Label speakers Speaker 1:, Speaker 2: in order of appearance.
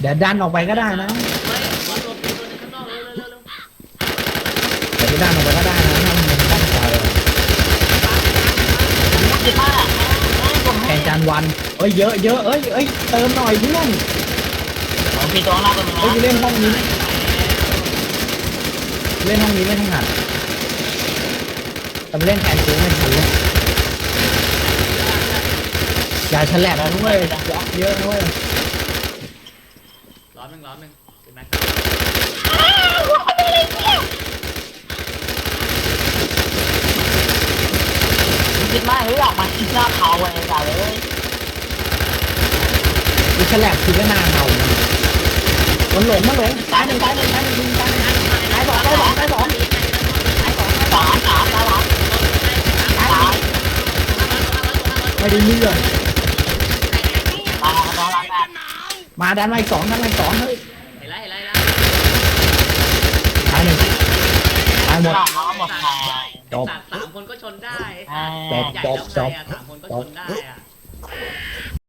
Speaker 1: เดี๋ยวดันออกไปก็ได้นะ
Speaker 2: ไม่บอลหลบอยู่ตัวนึงข้างนอกเร็วเร็วเร็ว
Speaker 1: เดี๋ยวดันออกไปก็ได้นะถ้ามันตั้งใจแข่งจานวันเอ้ยเยอะเยอะเอ้ยเอ้ยเติมหน่อยเพื่อน
Speaker 3: ผมมีตัวหน้าตัวนึง
Speaker 1: เอ้ยเล่นห้องนี้เล่นห้องนี้ไม่ถนัดแต่เล่นแทนกูไม่ทันเลยอย่าฉลับนะเว้ยเยอะนะเว้ย
Speaker 2: ร้อนหนึ่ งร้อนหนึ่งเป็นแม็ก
Speaker 3: คิดมากเฮ้ยออกมาคิดหน้าเขาไอ้จ่าเลย
Speaker 1: กูฉลับคือก็นานเอานะมันหลงมันหลงตายหนึ่งตายหนึ่งตายหนึ่งตายหนึ่งตายสองตายสองตายสอง
Speaker 3: สามสามสามสาม
Speaker 1: ไม่ได้เลือก
Speaker 3: ตายตายตาย
Speaker 1: มาดันมาอีกสองดันมาอีกสองเฮ้ย
Speaker 2: เห็นแล้วเห็นแล้วเห็นแล้ว
Speaker 1: ตายหนึ่งตายหมด
Speaker 3: สามแล้วหมดแทง
Speaker 1: จบ
Speaker 2: สามสามคนก็ชนได้
Speaker 3: อ่า
Speaker 1: จบ
Speaker 2: ใหญ่
Speaker 1: จบ
Speaker 2: แล้ว
Speaker 1: จบ
Speaker 2: ไงอะสามคนก็ชนได้อะ